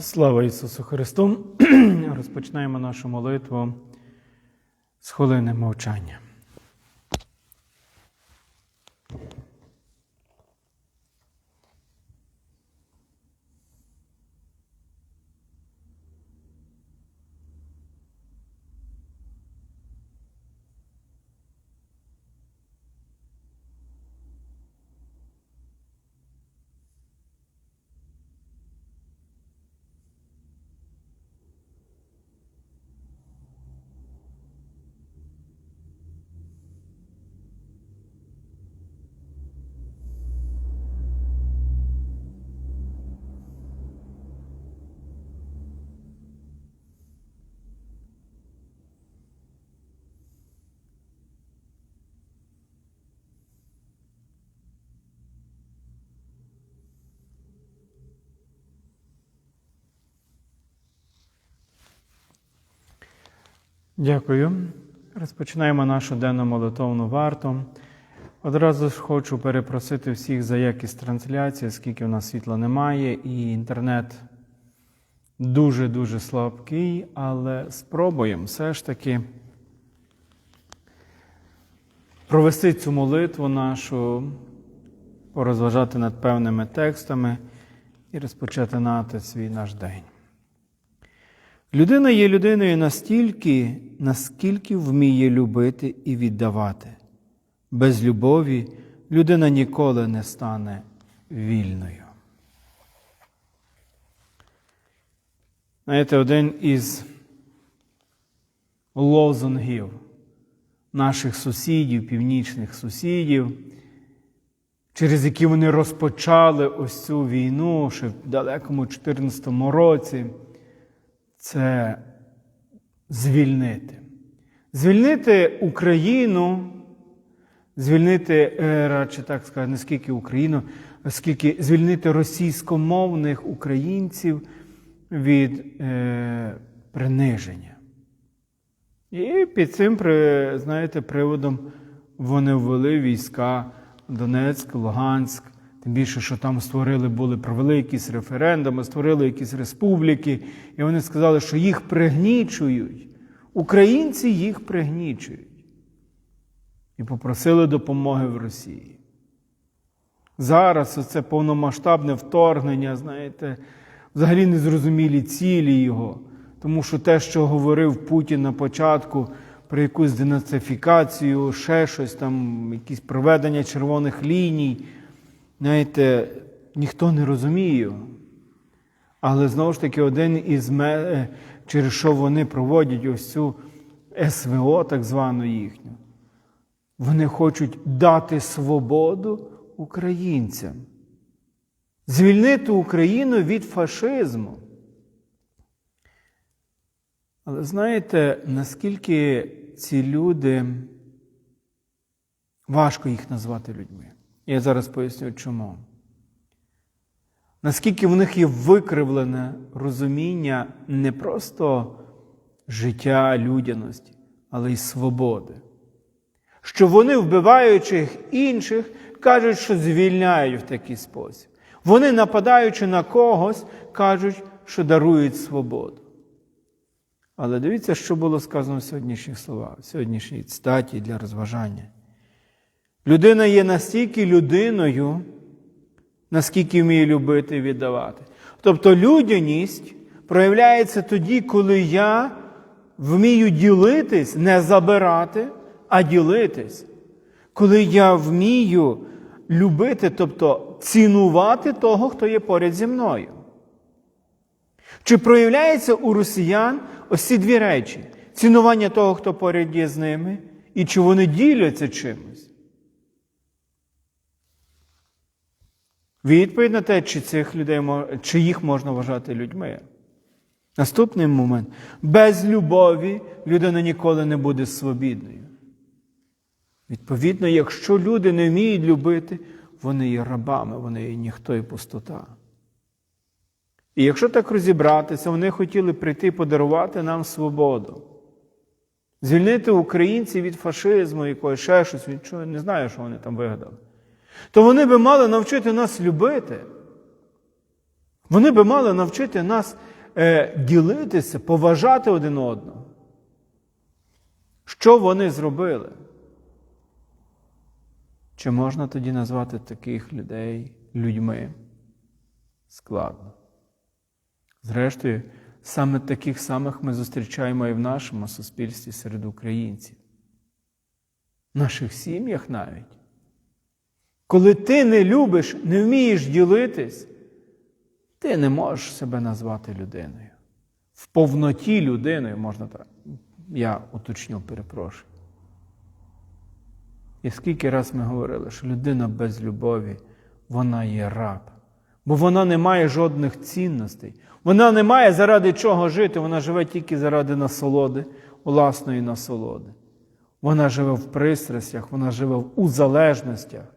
Слава Ісусу Христу! Розпочинаємо нашу молитву з хвилини мовчання. Дякую. Розпочинаємо нашу денну молитовну варту. Одразу ж хочу перепросити всіх за якість трансляції, оскільки у нас світла немає, і інтернет дуже-дуже слабкий, але спробуємо все ж таки провести цю молитву нашу, порозважати над певними текстами і розпочати свій наш день. Людина є людиною настільки, наскільки вміє любити і віддавати. Без любові людина ніколи не стане вільною. Знаєте, один із лозунгів наших сусідів, північних сусідів, через які вони розпочали ось цю війну ще в далекому 2014 році це звільнити. Звільнити Україну, звільнити, радше так сказати, не скільки Україну, скільки звільнити російськомовних українців від е, приниження. І під цим, знаєте, приводом вони ввели війська Донецьк, Луганськ. Тим більше, що там створили, були, провели якісь референдуми, створили якісь республіки, і вони сказали, що їх пригнічують. Українці їх пригнічують. І попросили допомоги в Росії. Зараз оце повномасштабне вторгнення, знаєте, взагалі незрозумілі цілі його. Тому що те, що говорив Путін на початку про якусь денацифікацію, ще щось там, якісь проведення червоних ліній, знаєте, ніхто не розуміє. Але знову ж таки, один із ме- е, через що вони проводять ось цю СВО, так звану їхню, вони хочуть дати свободу українцям, звільнити Україну від фашизму. Але знаєте, наскільки ці люди важко їх назвати людьми? Я зараз поясню чому. Наскільки в них є викривлене розуміння не просто життя людяності, але й свободи. Що вони, вбиваючи інших, кажуть, що звільняють в такий спосіб. Вони, нападаючи на когось, кажуть, що дарують свободу. Але дивіться, що було сказано в сьогоднішніх словах, в сьогоднішній цитаті для розважання. Людина є настільки людиною, наскільки вміє любити і віддавати. Тобто людяність проявляється тоді, коли я вмію ділитись, не забирати, а ділитись. Коли я вмію любити, тобто цінувати того, хто є поряд зі мною. Чи проявляється у росіян ось ці дві речі: цінування того, хто поряд є з ними, і чи вони діляться чимось? Відповідь на те, чи цих людей чи їх можна вважати людьми. Наступний момент. Без любові людина ніколи не буде свобідною. Відповідно, якщо люди не вміють любити, вони є рабами, вони є ніхто і пустота. І якщо так розібратися, вони хотіли прийти подарувати нам свободу. Звільнити українців від фашизму, якогось ще щось, від чого не знаю, що вони там вигадали. То вони би мали навчити нас любити. Вони би мали навчити нас е, ділитися, поважати один одного. Що вони зробили? Чи можна тоді назвати таких людей людьми? Складно. Зрештою, саме таких самих ми зустрічаємо і в нашому суспільстві серед українців, в наших сім'ях навіть. Коли ти не любиш, не вмієш ділитись, ти не можеш себе назвати людиною. В повноті людиною можна так. Я уточню, перепрошую. І скільки раз ми говорили, що людина без любові, вона є раб. Бо вона не має жодних цінностей. Вона не має заради чого жити, вона живе тільки заради насолоди, власної насолоди. Вона живе в пристрастях, вона живе в залежностях.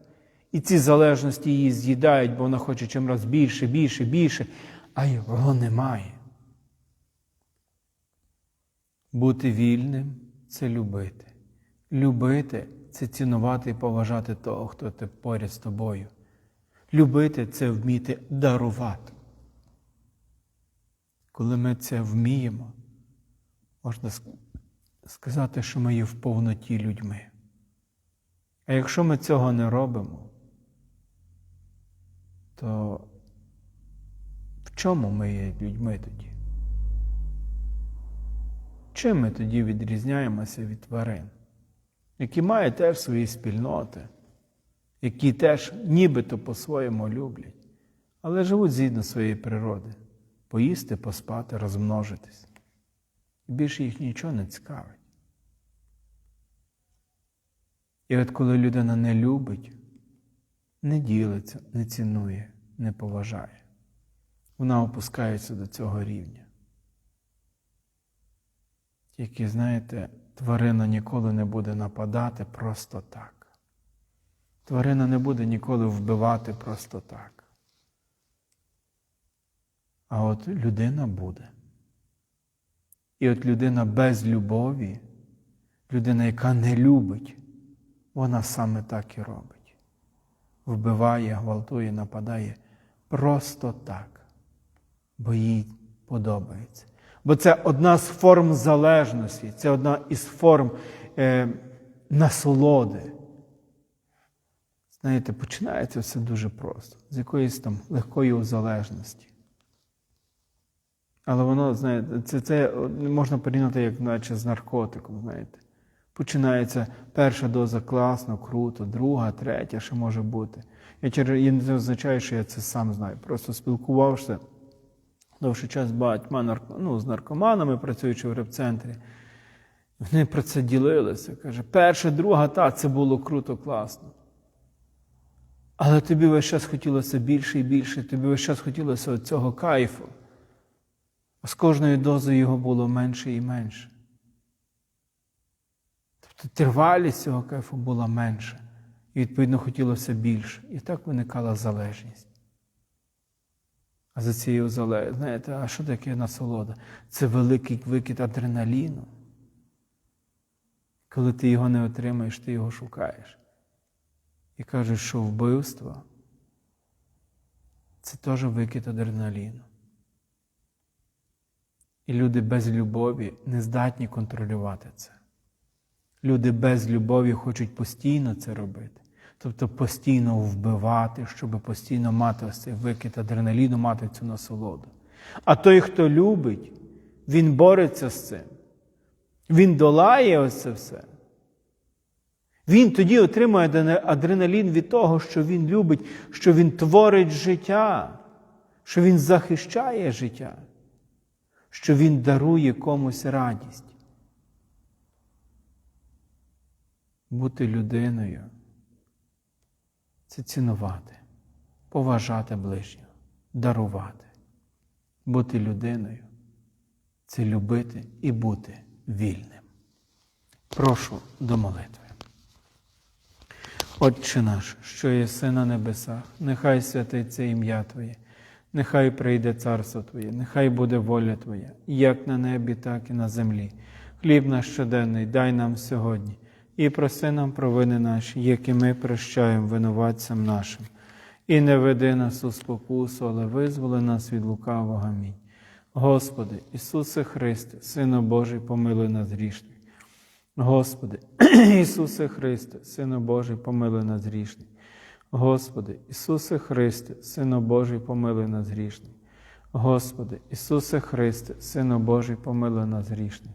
І ці залежності її з'їдають, бо вона хоче чимраз більше, більше, більше, а його немає. Бути вільним це любити. Любити це цінувати і поважати того, хто ти поряд з тобою. Любити це вміти дарувати. Коли ми це вміємо, можна сказати, що ми є в повноті людьми. А якщо ми цього не робимо, то в чому ми є людьми тоді? Чим ми тоді відрізняємося від тварин, які мають теж свої спільноти, які теж нібито по-своєму люблять, але живуть згідно своєї природи поїсти, поспати, розмножитись. І більше їх нічого не цікавить. І от коли людина не любить, не ділиться, не цінує, не поважає, вона опускається до цього рівня. Тільки, знаєте, тварина ніколи не буде нападати просто так. Тварина не буде ніколи вбивати просто так. А от людина буде. І от людина без любові, людина, яка не любить, вона саме так і робить. Вбиває, гвалтує, нападає просто так, бо їй подобається. Бо це одна з форм залежності, це одна із форм е, насолоди. Знаєте, починається все дуже просто, з якоїсь там легкої залежності. Але воно, знаєте, це це можна порівняти, як наче з наркотиком, знаєте. Починається перша доза класно, круто, друга, третя, що може бути. Я, я не означаю, що я це сам знаю. Просто спілкувався довший час з багатьма ну, з наркоманами, працюючи в репцентрі. Вони про це ділилися. Каже, перша, друга, та, це було круто, класно. Але тобі весь час хотілося більше і більше, тобі весь час хотілося цього кайфу. А з кожною дозою його було менше і менше. Тобто тривалість цього кайфу була менша. І, відповідно, хотілося більше. І так виникала залежність. А за цією залежністю, знаєте, а що таке насолода? Це великий викид адреналіну. Коли ти його не отримаєш, ти його шукаєш. І кажуть, що вбивство це теж викид адреналіну. І люди без любові не здатні контролювати це. Люди без любові хочуть постійно це робити. Тобто постійно вбивати, щоб постійно мати ось цей викид адреналіну, мати цю насолоду. А той, хто любить, він бореться з цим. Він долає ось це все. Він тоді отримує адреналін від того, що він любить, що він творить життя, що він захищає життя, що він дарує комусь радість. Бути людиною це цінувати, поважати ближнього, дарувати. Бути людиною це любити і бути вільним. Прошу до молитви. Отче наш, що єси на небесах, нехай святиться ім'я Твоє, нехай прийде царство Твоє, нехай буде воля Твоя, як на небі, так і на землі. Хліб наш щоденний дай нам сьогодні і проси нам провини наші, які ми прощаємо винуватцям нашим. і не веди нас у спокусу, але визволи нас від лукавого. Амінь. Господи, Ісусе Христе, Сину Божий, помилуй нас грішних. Господи, Ісусе Христе, Сину Божий, помилуй нас грішних. Господи, Ісусе Христе, Сину Божий, помилуй нас грішних. Господи, Ісусе Христе, Сину Божий, помилуй нас грішних.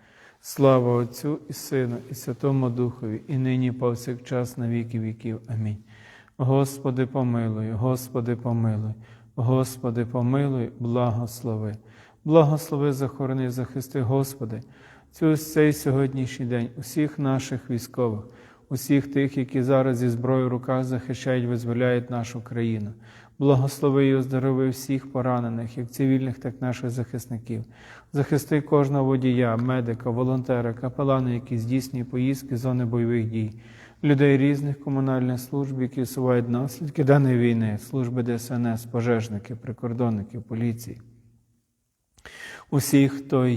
Слава Отцю і Сину, і Святому Духові, і нині повсякчас на віки віків. Амінь. Господи, помилуй, Господи, помилуй, Господи, помилуй, благослови. Благослови, захорони, захисти, Господи, цю цей сьогоднішній день усіх наших військових, усіх тих, які зараз зі зброєю в руках захищають, визволяють нашу країну. Благослови і оздорови всіх поранених, як цивільних, так і наших захисників. Захисти кожного водія, медика, волонтера, капелана, які здійснюють поїздки з зони бойових дій, людей різних комунальних служб, які усувають наслідки даної війни, служби ДСНС, пожежники, прикордонники, поліції. Усіх, хто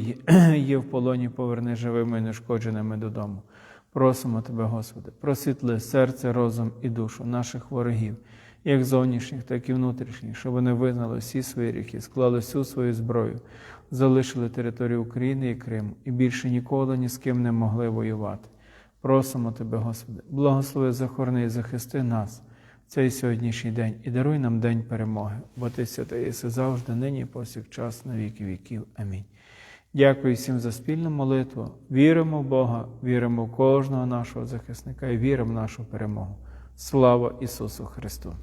є в полоні, поверни живими і нешкодженими додому. Просимо Тебе, Господи, просвітли серце, розум і душу наших ворогів, як зовнішніх, так і внутрішніх, щоб вони визнали всі свої ріхи, склали всю свою зброю, залишили територію України і Криму і більше ніколи ні з ким не могли воювати. Просимо Тебе, Господи, благослови, захорони і захисти нас цей сьогоднішній день і даруй нам день перемоги, бо Ти святий єси завжди, нині і повсякчас, на віки віків. Амінь. Дякую всім за спільну молитву. Віримо в Бога, віримо в кожного нашого захисника і віримо в нашу перемогу. Слава Ісусу Христу!